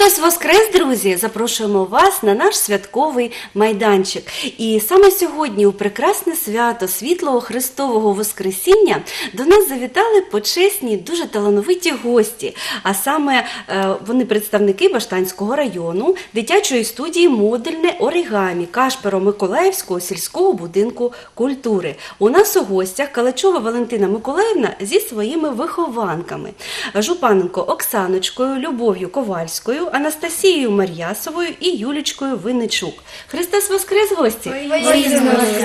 Христос Воскрес, друзі! Запрошуємо вас на наш святковий майданчик. І саме сьогодні, у прекрасне свято світлого Христового Воскресіння, до нас завітали почесні, дуже талановиті гості. А саме е, вони представники Баштанського району, дитячої студії Модульне оригамі Кашперо-Миколаївського сільського будинку культури. У нас у гостях Калачова Валентина Миколаївна зі своїми вихованками. Жупаненко Оксаночкою, Любов'ю Ковальською, Анастасією Мар'ясовою і Юлічкою Винничук. Христос Воскрес, гості!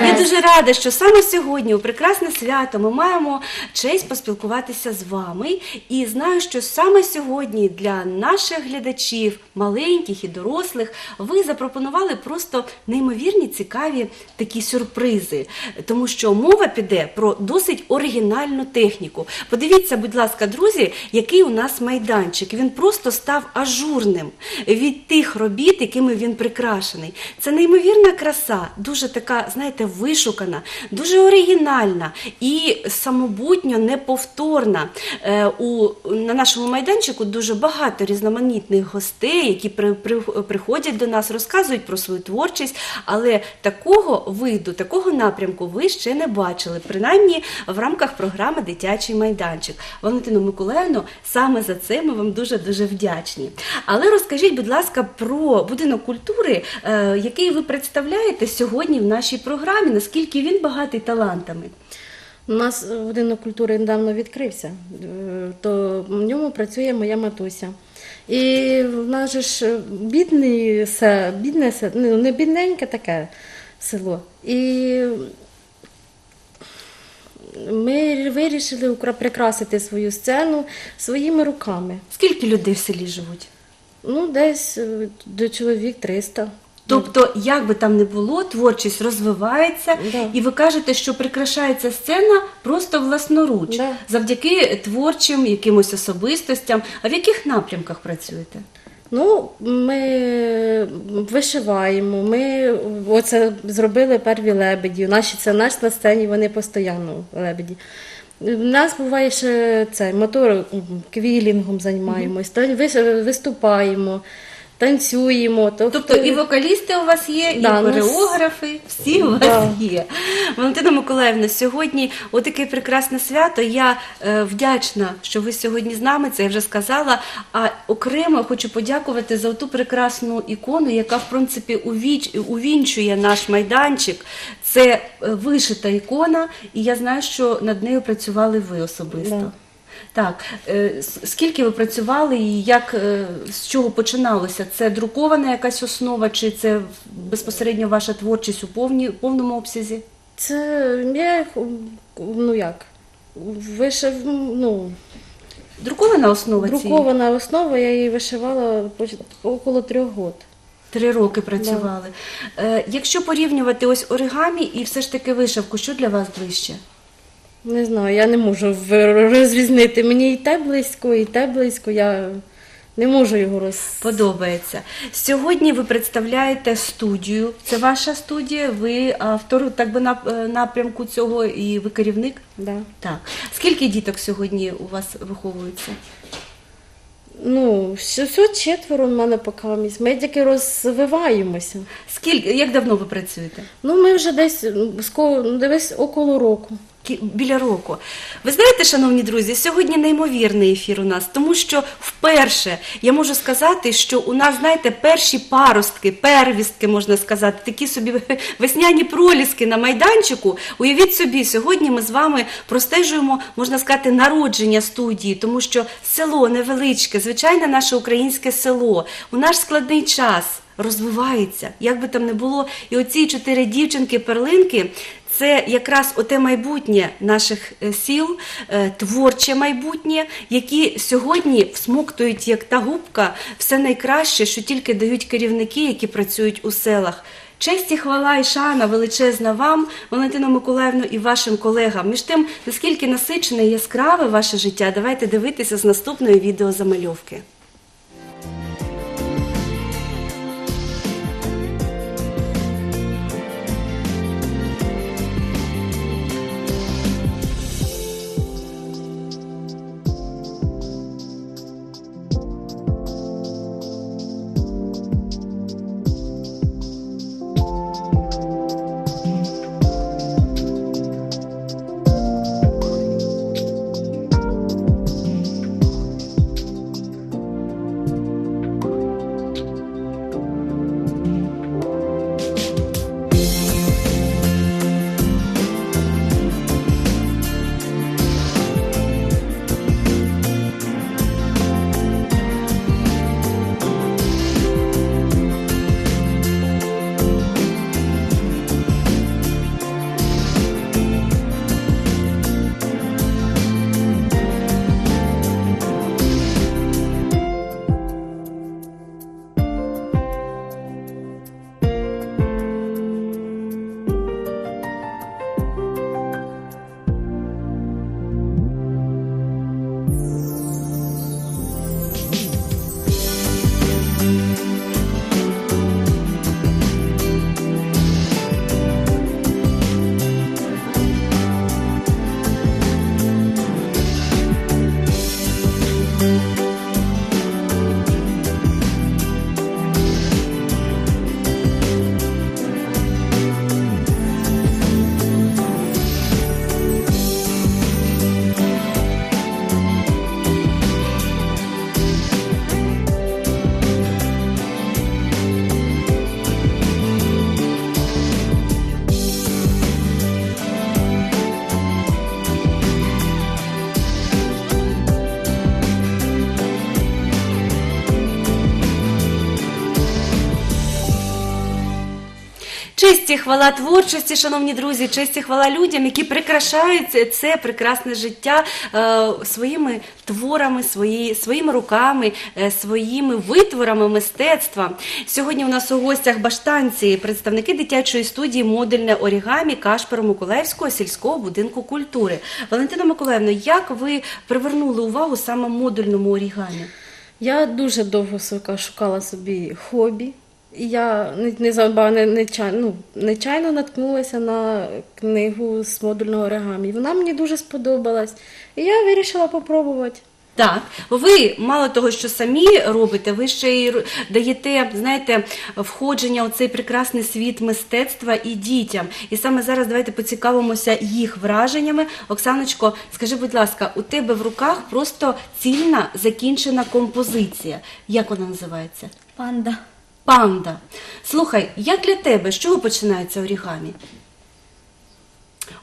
Я дуже рада, що саме сьогодні, у прекрасне свято, ми маємо честь поспілкуватися з вами. І знаю, що саме сьогодні для наших глядачів, маленьких і дорослих, ви запропонували просто неймовірні цікаві такі сюрпризи, тому що мова піде про досить оригінальну техніку. Подивіться, будь ласка, друзі, який у нас майданчик. Він просто став ажурним від тих робіт, якими він прикрашений. Це неймовірна краса, дуже така, знаєте, вишукана, дуже оригінальна і самобутньо неповторна. Е, у, на нашому майданчику дуже багато різноманітних гостей, які при, при, приходять до нас, розказують про свою творчість, але такого виду, такого напрямку ви ще не бачили, принаймні в рамках програми Дитячий майданчик. Валентину Миколаївну, саме за це ми вам дуже дуже вдячні. Але розкажіть, будь ласка, про будинок культури, е, який ви представляєте сьогодні в нашій програмі, наскільки він багатий талантами. У нас будинок культури недавно відкрився, е, то в ньому працює моя матуся. І в нас же ж бідний, се- бідне, се- ну, не бідненьке таке село. І ми вирішили прикрасити свою сцену своїми руками. Скільки людей в селі живуть? Ну, десь е, до чоловік 300. Тобто, як би там не було, творчість розвивається, Да. і ви кажете, що прикрашається сцена просто власноруч, Да. завдяки творчим якимось особистостям. А в яких напрямках працюєте? Ну, ми вишиваємо, ми оце зробили перві лебеді. Наші це наш на сцені, вони постійно лебеді. У нас буває ще це мотор квілінгом займаємось, вис- виступаємо, танцюємо. Тобто і вокалісти у вас є, Да, і ну, хореографи, всі у вас Да. є. Валентина Миколаївна, сьогодні отаке прекрасне свято. Я е, вдячна, що ви сьогодні з нами, це я вже сказала. А окремо хочу подякувати за ту прекрасну ікону, яка в принципі увіч, увінчує наш майданчик. Це е, вишита ікона, і я знаю, що над нею працювали ви особисто. Да. Так, е, скільки ви працювали і як е, з чого починалося? Це друкована якась основа, чи це безпосередньо ваша творчість у повні, повному обсязі? Це я ну як, вишив, ну, Друкована основа цієї? друкована основа, я її вишивала около трьох років. Три роки працювали. Е, якщо порівнювати ось оригамі і все ж таки вишивку, що для вас ближче? Не знаю, я не можу в- розрізнити. Мені і те близько, і те близько. Я не можу його роз... Подобається. Сьогодні ви представляєте студію. Це ваша студія, ви автор так би нап- е, напрямку цього і ви керівник? Да. Так. Скільки діток сьогодні у вас виховується? Ну, все, все четверо в мене поки. Ми тільки розвиваємося. Скільки, як давно ви працюєте? Ну, ми вже десь ну, ну, десь около року. Біля року. Ви знаєте, шановні друзі, сьогодні неймовірний ефір у нас, тому що вперше я можу сказати, що у нас, знаєте, перші паростки, первістки, можна сказати, такі собі весняні проліски на майданчику. Уявіть собі, сьогодні ми з вами простежуємо, можна сказати, народження студії, тому що село невеличке, звичайне наше українське село, у наш складний час розвивається, як би там не було. І оці чотири дівчинки-перлинки. Це якраз оте майбутнє наших е, сіл, е, творче майбутнє, які сьогодні всмоктують як та губка все найкраще, що тільки дають керівники, які працюють у селах. Честь і хвала і шана величезна вам, Валентино Миколаївну, і вашим колегам. Між тим, наскільки насичене і яскраве ваше життя, давайте дивитися з наступної відеозамальовки. І хвала творчості, шановні друзі, честь і хвала людям, які прикрашають це- прекрасне життя е, своїми творами, свої, своїми руками, е, своїми витворами мистецтва. Сьогодні у нас у гостях баштанці, представники дитячої студії Модульне орігамі Кашпера Миколаївського сільського будинку культури. Валентина Миколаївна, як ви привернули увагу саме модульному орігамі? Я дуже довго шукала собі хобі. Я не- незабаром не, нечайно, ну, нечайно наткнулася на книгу з модульного оригамі. Вона мені дуже сподобалась. І я вирішила попробувати. Так, ви мало того, що самі робите, ви ще й даєте, знаєте, входження у цей прекрасний світ мистецтва і дітям. І саме зараз давайте поцікавимося їх враженнями. Оксаночко, скажи, будь ласка, у тебе в руках просто цільна закінчена композиція. Як вона називається? Панда. Панда. Слухай, як для тебе, з чого починається орігамі?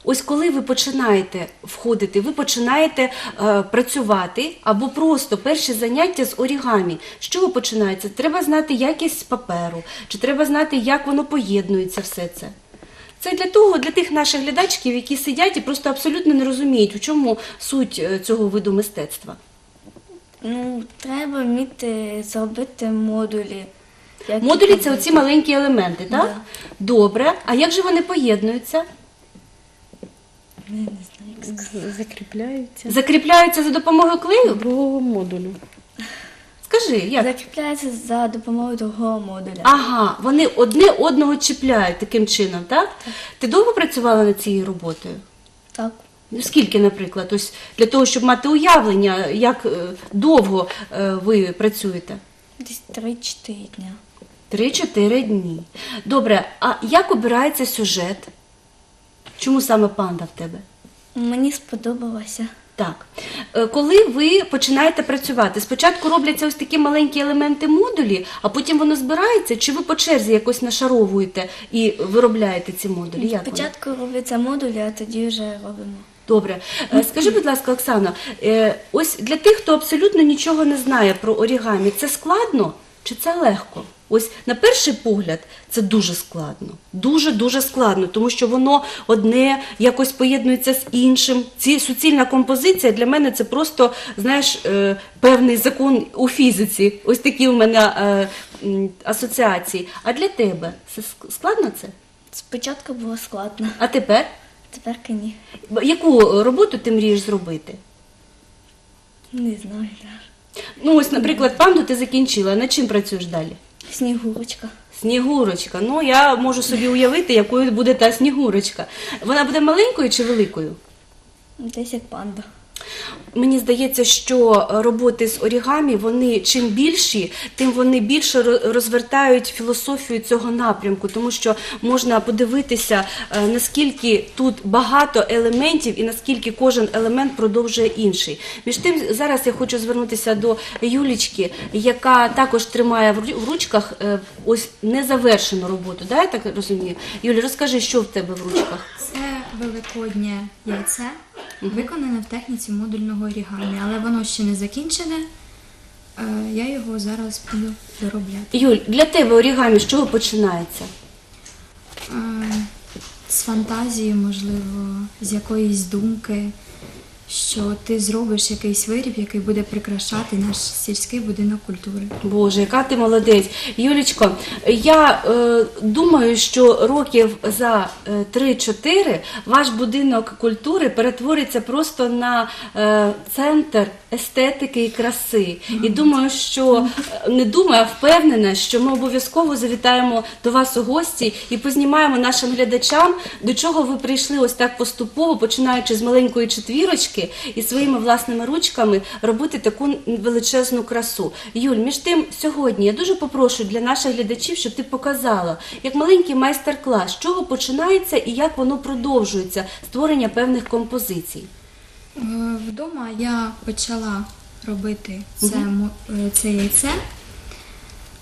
Ось коли ви починаєте входити, ви починаєте е, працювати або просто перші заняття з орігамі. З чого починається? Треба знати якість паперу, чи треба знати, як воно поєднується все це. Це для того, для тих наших глядачків, які сидять і просто абсолютно не розуміють, у чому суть е, цього виду мистецтва. Ну, треба вміти зробити модулі. Як Модулі це оці маленькі елементи, так? Да. Добре. А як же вони поєднуються? Не, не знаю, як сказати. Закріпляються Закріпляються за допомогою клею? другого модулю. Скажи, як? Закріпляється за допомогою другого модуля. Ага, вони одне одного чіпляють таким чином, так? Ти довго працювала над цією роботою? Так. Ну, Скільки, наприклад, ось для того, щоб мати уявлення, як е, довго е, ви працюєте? Десь 3-4 дня. Три-чотири дні. Добре, а як обирається сюжет? Чому саме панда в тебе? Мені сподобалося. Так, Е, коли ви починаєте працювати, спочатку робляться ось такі маленькі елементи модулі, а потім воно збирається, чи ви по черзі якось нашаровуєте і виробляєте ці модулі? Як воно? Спочатку робляться модулі, а тоді вже робимо. Добре. Е, Скажи, будь ласка, Оксано, е, ось для тих, хто абсолютно нічого не знає про орігамі, це складно чи це легко? Ось на перший погляд це дуже складно, дуже дуже складно, тому що воно одне якось поєднується з іншим. Ці суцільна композиція для мене це просто знаєш е, певний закон у фізиці. Ось такі у мене е, асоціації. А для тебе це складно це? Спочатку було складно, А тепер? тепер ні. Яку роботу ти мрієш зробити? Не знаю. Ну, ось, наприклад, панду ти закінчила. Над чим працюєш далі? Снігурочка. Снігурочка. Ну, я можу собі уявити, якою буде та снігурочка. Вона буде маленькою чи великою? Десь як панда. Мені здається, що роботи з орігамі, вони чим більші, тим вони більше розвертають філософію цього напрямку, тому що можна подивитися, е, наскільки тут багато елементів і наскільки кожен елемент продовжує інший. Між тим, зараз я хочу звернутися до Юлічки, яка також тримає в ру- в ручках е, ось незавершену роботу. Да, я так розумію? Юлі, розкажи, що в тебе в ручках? Це великоднє яйце, виконане в техніці модульного орігамі, але воно ще не закінчене. Е, Я його зараз буду доробляти. Юль, для тебе орігамі з чого починається? Е, З фантазії, можливо, з якоїсь думки, що ти зробиш якийсь виріб, який буде прикрашати наш сільський будинок культури. Боже, яка ти молодець. Юлічко, я е, думаю, що років за е, 3-4 ваш будинок культури перетвориться просто на е, центр естетики і краси. І думаю, що е, не думаю, а впевнена, що ми обов'язково завітаємо до вас у гості і познімаємо нашим глядачам, до чого ви прийшли ось так поступово, починаючи з маленької четвірочки і своїми власними ручками робити таку величезну красу. Юль, між тим, сьогодні я дуже попрошу для наших глядачів, щоб ти показала, як маленький майстер-клас, з чого починається і як воно продовжується створення певних композицій. Е, Вдома я почала робити це, е, це яйце.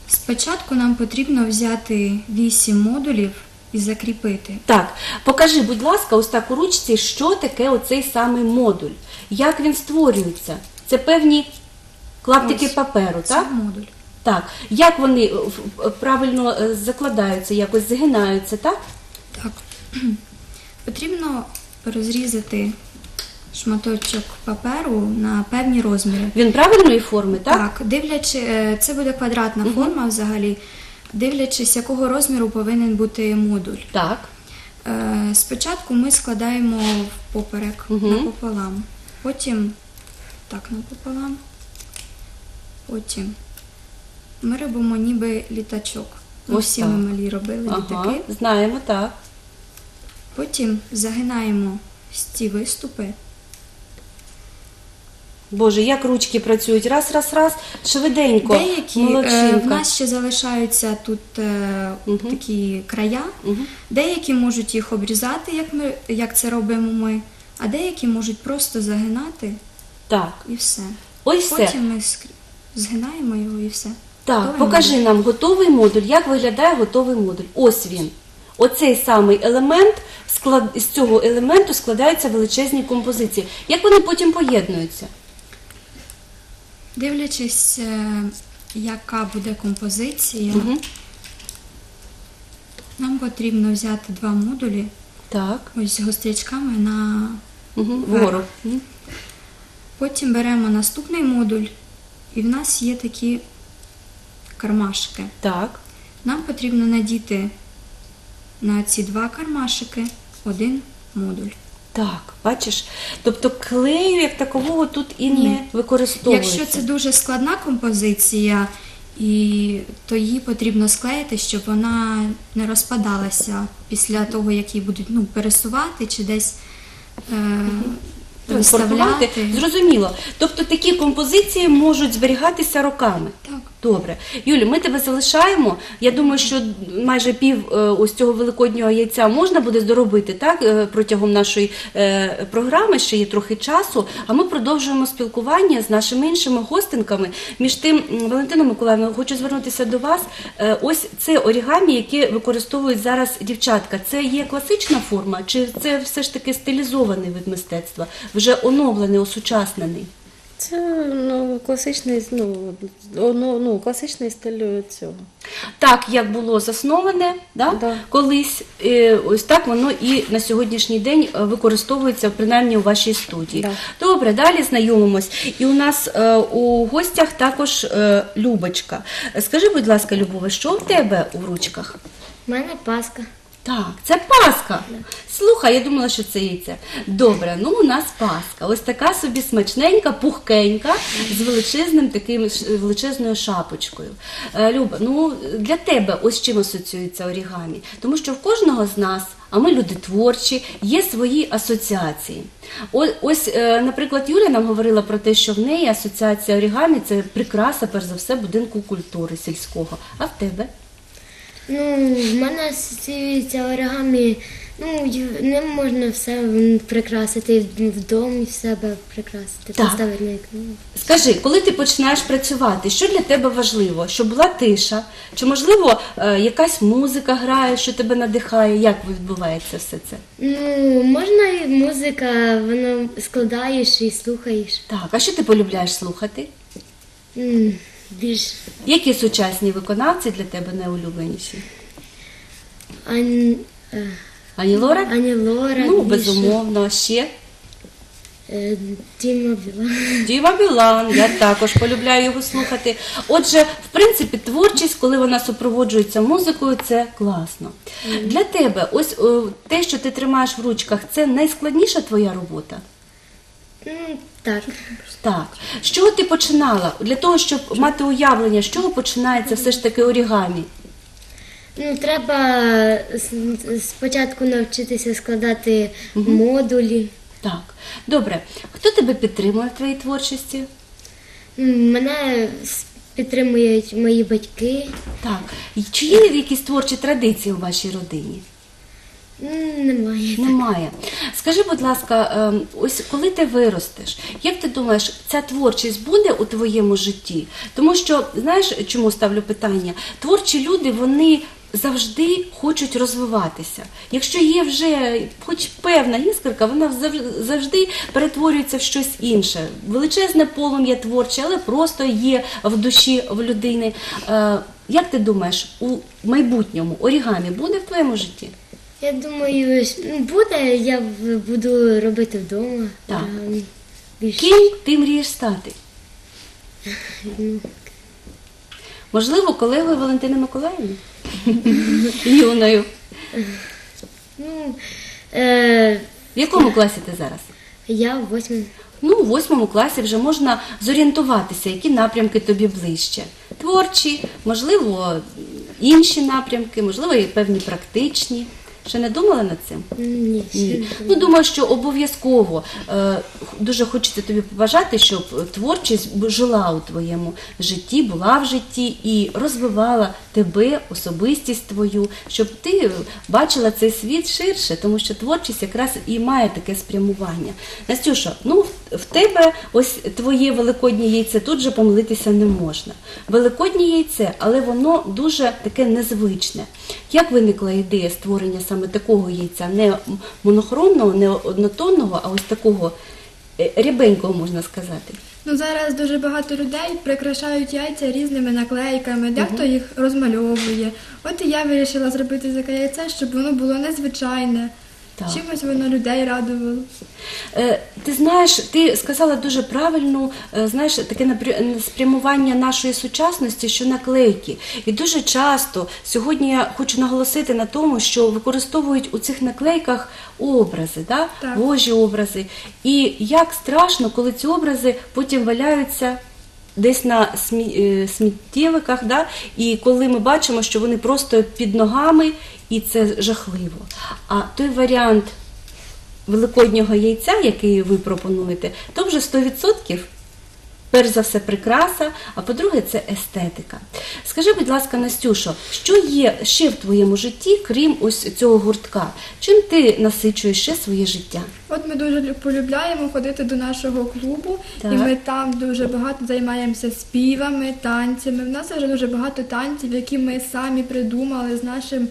Спочатку нам потрібно взяти 8 модулів і закріпити. Так, покажи, будь ласка, ось так у ручці, що таке оцей самий модуль, як він створюється. Це певні клаптики Ось. паперу, Це так? модуль. Так, як вони е, е, правильно е, закладаються, якось загинаються, так? Так. Потрібно розрізати шматочок паперу на певні розміри. Він правильної форми, так? Так, дивлячи, е, це буде квадратна форма взагалі, дивлячись, якого розміру повинен бути модуль. Так. Е, Спочатку ми складаємо поперек Мгм. напополам, потім так напополам, потім ми робимо ніби літачок. Ми Ось всі так. ми малі робили Ага, літаки. знаємо, так. Потім загинаємо ці виступи. Боже, як ручки працюють. Раз, раз, раз, швиденько. Деякі е, в нас ще залишаються тут е, Мгм. такі края. Мгм. Деякі можуть їх обрізати, як ми як це робимо ми, а деякі можуть просто загинати Так, і все. ось це. Потім ми скр- згинаємо його і все. Так, Готовий покажи модуль? нам готовий модуль. Як виглядає готовий модуль? Ось він. Оцей самий елемент, склад... з цього елементу складаються величезні композиції. Як вони потім поєднуються? Дивлячись, е, яка буде композиція, Угу. нам потрібно взяти два модулі, Так. ось з гострячками на Угу. Вгору. Потім беремо наступний модуль, і в нас є такі кармашки. Так. Нам потрібно надіти на ці два кармашики один модуль. Так, бачиш? Тобто клею як такового тут і Ні. не використовується. Якщо це дуже складна композиція, і то її потрібно склеїти, щоб вона не розпадалася після того, як її будуть ну, пересувати чи десь е, Транспортувати. виставляти. Зрозуміло. Тобто такі композиції можуть зберігатися роками. Так. Добре. Юлі, ми тебе залишаємо. Я думаю, що майже пів е, ось цього великоднього яйця можна буде доробити так, е, протягом нашої е, програми, ще є трохи часу. А ми продовжуємо спілкування з нашими іншими гостинками. Між тим, Валентина Миколаївна, хочу звернутися до вас. Ось це орігамі, яке використовують зараз дівчатка. Це є класична форма, чи це все ж таки стилізований вид мистецтва, вже оновлений, осучаснений? Це ну, класичний, ну, ну, ну, класичний стиль цього. Так, як було засноване да? Да. колись, е, ось так воно і на сьогоднішній день е, використовується принаймні у вашій студії. Да. Добре, далі знайомимось. І у нас е, у гостях також Любочка. Скажи, будь ласка, Любове, що в тебе у ручках? У мене паска. Так, це паска. Слухай, я думала, що це яйце. Добре, ну у нас паска. Ось така собі смачненька, пухкенька, з величезним таким величезною шапочкою. Е, Люба, ну для тебе ось чим асоціюється орігамі? Тому що в кожного з нас. А ми люди творчі, є свої асоціації. Ось, е, наприклад, Юля нам говорила про те, що в неї асоціація орігамі це прикраса, перш за все, будинку культури сільського. А в тебе? Ну, в мене асоціюється оригамі. Ну, ним можна все прикрасити в дом і в себе прикрасити, Так. поставити на вікно. Скажи, коли ти починаєш працювати, що для тебе важливо? Щоб була тиша? Чи можливо е, якась музика грає, що тебе надихає? Як відбувається все це? Ну, можна і музика, воно складаєш і слухаєш. Так, а що ти полюбляєш слухати? М, Більш Які сучасні виконавці для тебе найулюбленіші? Е, Ані Лора? Ані Лора, Ну, більше, безумовно, ще е, Діма Біла. Діва Білан, я також полюбляю його слухати. Отже, в принципі, творчість, коли вона супроводжується музикою, це класно. Для тебе, ось те, що ти тримаєш в ручках, це найскладніша твоя робота? Ну, так. Так. З чого ти починала? Для того, щоб мати уявлення, з чого починається все ж таки орігамі? Ну, треба с- спочатку навчитися складати модулі. Так. Добре. Хто тебе підтримує в твоїй творчості? М, Мене с- підтримують мої батьки. Так. І Чи є якісь творчі традиції у вашій родині? Немає. Немає. Скажи, будь ласка, ем, ось коли ти виростеш, як ти думаєш, ця творчість буде у твоєму житті? Тому що знаєш, чому ставлю питання? Творчі люди вони завжди хочуть розвиватися. Якщо є вже хоч певна іскорка, вона зав- завжди перетворюється в щось інше. Величезне полум'я творче, але просто є в душі в людини. Е, Як ти думаєш, у майбутньому орігамі буде в твоєму житті? Я думаю, ну, буде, я буду робити вдома. Так. оригамі. Більше. Ким ти мрієш стати? Можливо, колегою Валентини Миколаївни? Юною. Ну, е, В якому класі ти зараз? я в восьмому. Ну, у восьмому класі вже можна зорієнтуватися, які напрямки тобі ближче. Творчі, можливо, інші напрямки, можливо, і певні практичні. Ще не думала над цим? Ні, Ні. Ну, думаю, що обов'язково е, дуже хочеться тобі побажати, щоб творчість жила у твоєму житті, була в житті і розвивала тебе, особистість твою, щоб ти бачила цей світ ширше, тому що творчість якраз і має таке спрямування. Настюша, ну в- в тебе ось твоє великоднє яйце, тут же помилитися не можна. Великоднє яйце, але воно дуже таке незвичне. Як виникла ідея створення саме такого яйця, не монохромного, не однотонного, а ось такого е, рябенького, можна сказати? Ну зараз дуже багато людей прикрашають яйця різними наклейками, дехто їх розмальовує. От і я вирішила зробити таке яйце, щоб воно було незвичайне. Так. Чимось воно людей радувало. Е, Ти знаєш, ти сказала дуже правильну, е, знаєш, таке спрямування нашої сучасності, що наклейки. І дуже часто сьогодні я хочу наголосити на тому, що використовують у цих наклейках образи, да? Так. Божі образи. І як страшно, коли ці образи потім валяються. Десь на е, сміттєвиках, да? і коли ми бачимо, що вони просто під ногами, і це жахливо. А той варіант великоднього яйця, який ви пропонуєте, то вже 100%. Перш за все, прикраса, а по-друге, це естетика. Скажи, будь ласка, Настюшо, що є ще в твоєму житті, крім ось цього гуртка? Чим ти насичуєш ще своє життя? От ми дуже лю- полюбляємо ходити до нашого клубу, Так. і ми там дуже багато займаємося співами, танцями. В нас вже дуже багато танців, які ми самі придумали з нашим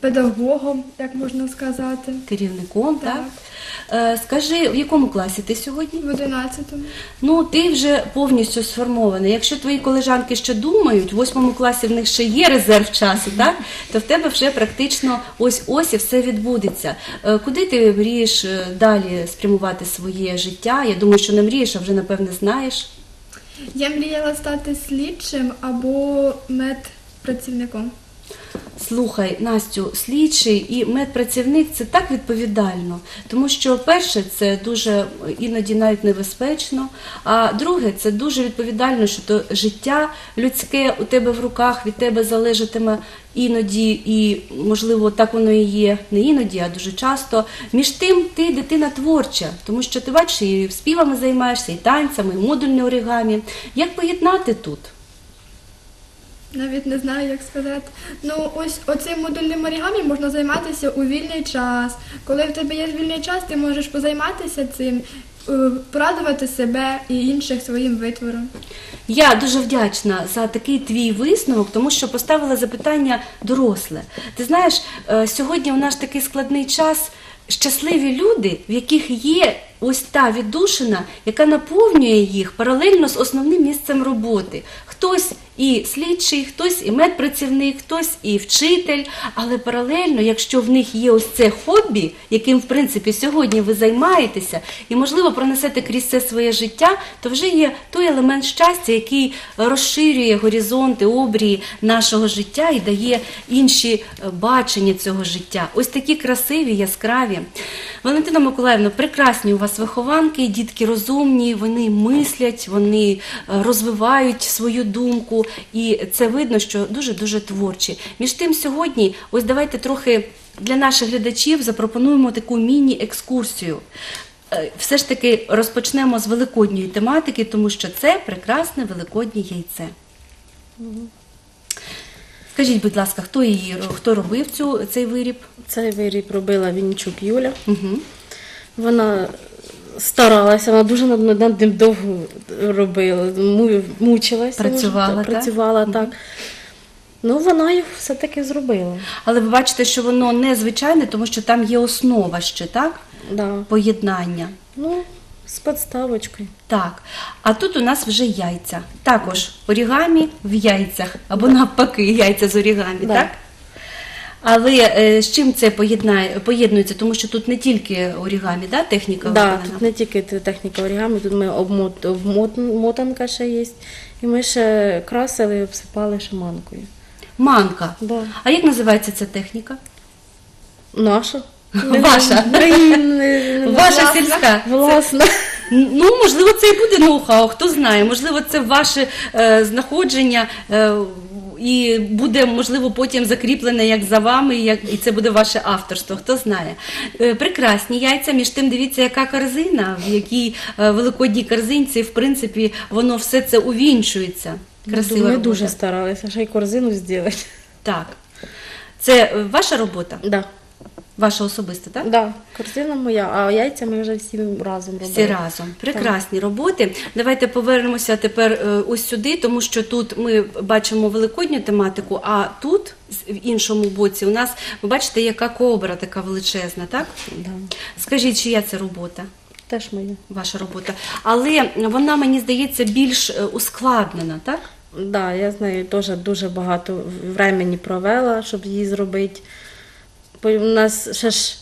педагогом, як можна сказати, Керівником, так? Так. Е, скажи, в якому класі ти сьогодні? в 11-му. Ну, ти вже повністю сформований. Якщо твої колежанки ще думають, в восьмому класі в них ще є резерв часу, так? то в тебе вже практично ось ось і все відбудеться. Е, Куди ти мрієш е, далі спрямувати своє життя? Я думаю, що не мрієш, а вже напевне знаєш. Я мріяла стати слідчим або медпрацівником. Слухай, Настю, слідчий і медпрацівник це так відповідально, тому що перше, це дуже іноді навіть небезпечно. А друге, це дуже відповідально, що то життя людське у тебе в руках від тебе залежатиме іноді, і можливо так воно і є не іноді, а дуже часто. Між тим, ти дитина творча, тому що ти бачиш, і співами займаєшся, і танцями, і модульне оригамі. Як поєднати тут? Навіть не знаю, як сказати. Ну, ось оцим модульним орігамі можна займатися у вільний час. Коли в тебе є вільний час, ти можеш позайматися цим, е, порадувати себе і інших своїм витвором. Я дуже вдячна за такий твій висновок, тому що поставила запитання доросле. Ти знаєш, е, сьогодні у наш такий складний час. Щасливі люди, в яких є ось та віддушина, яка наповнює їх паралельно з основним місцем роботи. Хтось і слідчий, хтось і медпрацівник, хтось і вчитель. Але паралельно, якщо в них є ось це хобі, яким в принципі сьогодні ви займаєтеся, і можливо пронесете крізь це своє життя, то вже є той елемент щастя, який розширює горизонти, обрії нашого життя і дає інші е, бачення цього життя. Ось такі красиві, яскраві. Валентина Миколаївна, прекрасні у вас вихованки, дітки розумні, вони мислять, вони е, розвивають свою думку, і це видно, що дуже дуже творчі. Між тим, сьогодні, ось давайте трохи для наших глядачів запропонуємо таку міні-екскурсію. Е, Все ж таки розпочнемо з великодньої тематики, тому що це прекрасне великоднє яйце. Скажіть, будь ласка, хто її хто робив цю цей виріб? Цей виріб робила Вінчук Юля. Угу. Вона старалася, вона дуже над над ним довго робила, мучилася. Працювала, може, так? працювала так. Ну, вона їх все-таки зробила. Але ви бачите, що воно незвичайне, тому що там є основа ще, так? Да. Поєднання. Ну, з підставочкою. Так, а тут у нас вже яйця. Також орігамі в яйцях, або навпаки, яйця з орігамі, Да. так? Але е, з чим це поєднає, поєднується? Тому що тут не тільки орігамі, да, техніка Да, виконана? тут не тільки те- техніка орігамі, тут ми обмот, обмот, мотанка ще є. І ми ще красили і обсипали шаманкою. Манка. Да. А як називається ця техніка? Наша. Ваша. Не- не- не- Ваша сільська. Власна. Ну, можливо, це і буде ноу-хау, хто знає. Можливо, це ваше е, знаходження е, і буде, можливо, потім закріплене як за вами, як, і це буде ваше авторство, хто знає. Е, прекрасні яйця, між тим дивіться, яка корзина, в якій е, великодній корзинці, в принципі, воно все це увінчується. Красива Ми робота. дуже старалися, ще й корзину зробити. Так. Це ваша робота? Да. Ваша особиста, так? Да, корзина моя, а яйця ми вже всі разом робили. Всі разом. Прекрасні роботи. Давайте повернемося тепер е, ось сюди, тому що тут ми бачимо великодню тематику, а тут, в іншому боці, у нас, ви бачите, яка кобра така величезна, так? Да. Скажіть, чия це робота? Теж моя. Ваша робота. Але вона, мені здається, більш е, ускладнена, так? Да, я з нею теж дуже багато времени провела, щоб її зробити. У нас ще ж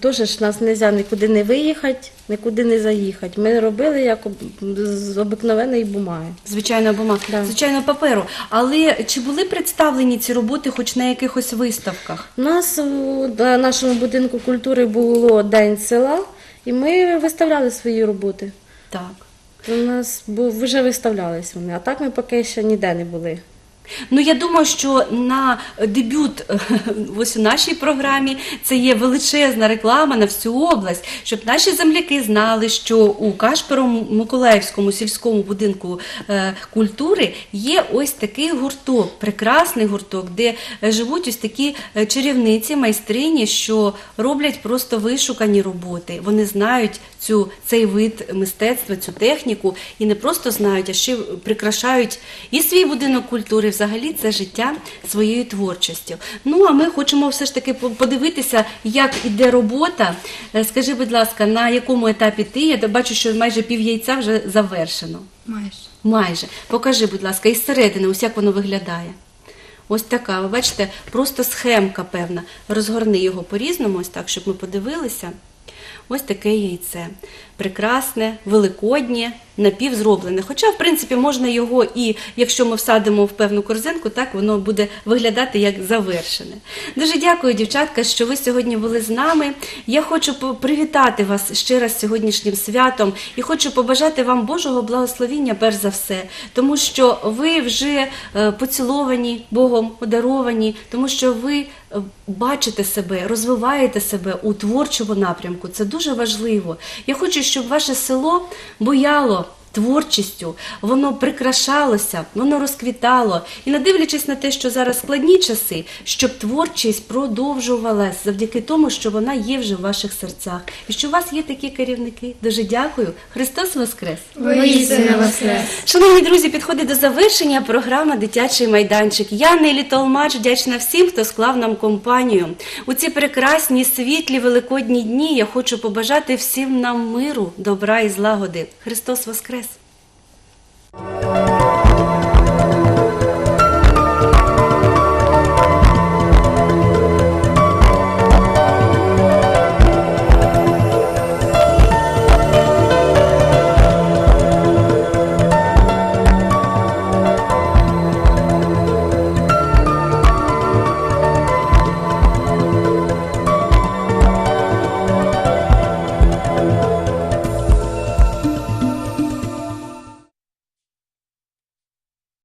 теж ж нас не можна нікуди не виїхати, нікуди не заїхати. Ми робили як з обикновеної бумаги. Звичайно, бумаг, Да. звичайно, паперу. Але чи були представлені ці роботи хоч на якихось виставках? У нас на нашому будинку культури було День села, і ми виставляли свої роботи. Так. У нас вже виставлялись вони, а так ми поки ще ніде не були. Ну я думаю, що на дебют ось у нашій програмі це є величезна реклама на всю область, щоб наші земляки знали, що у Кашперому Миколаївському сільському будинку е, культури є ось такий гурток, прекрасний гурток, де е, живуть ось такі е, чарівниці, майстрині, що роблять просто вишукані роботи. Вони знають цю цей вид мистецтва, цю техніку, і не просто знають, а ще прикрашають і свій будинок культури, взагалі це життя своєю творчістю. Ну а ми хочемо все ж таки подивитися, як іде робота. Е, Скажи, будь ласка, на якому етапі ти? Я бачу, що майже пів яйця вже завершено. Майже. Майже. Покажи, будь ласка, із середини, ось як воно виглядає. Ось така, ви бачите, просто схемка певна. Розгорни його по-різному, ось так, щоб ми подивилися. Ось таке яйце. Прекрасне, великоднє, напівзроблене. Хоча, в принципі, можна його і, якщо ми всадимо в певну корзинку, так воно буде виглядати як завершене. Дуже дякую, дівчатка, що ви сьогодні були з нами. Я хочу привітати вас ще раз сьогоднішнім святом і хочу побажати вам Божого благословіння, перш за все, тому що ви вже е, поціловані Богом, одаровані, тому що ви бачите себе, розвиваєте себе у творчому напрямку. Це дуже важливо. Я хочу, щоб ваше село бояло. Творчістю воно прикрашалося, воно розквітало, і не дивлячись на те, що зараз складні часи, щоб творчість продовжувалась завдяки тому, що вона є вже в ваших серцях, і що у вас є такі керівники. Дуже дякую. Христос Воскрес! Воістину воскрес. Шановні друзі, підходить до завершення програма Дитячий майданчик. Я Нелі Толмач вдячна всім, хто склав нам компанію. У ці прекрасні світлі великодні дні я хочу побажати всім нам миру, добра і злагоди. Христос Воскрес!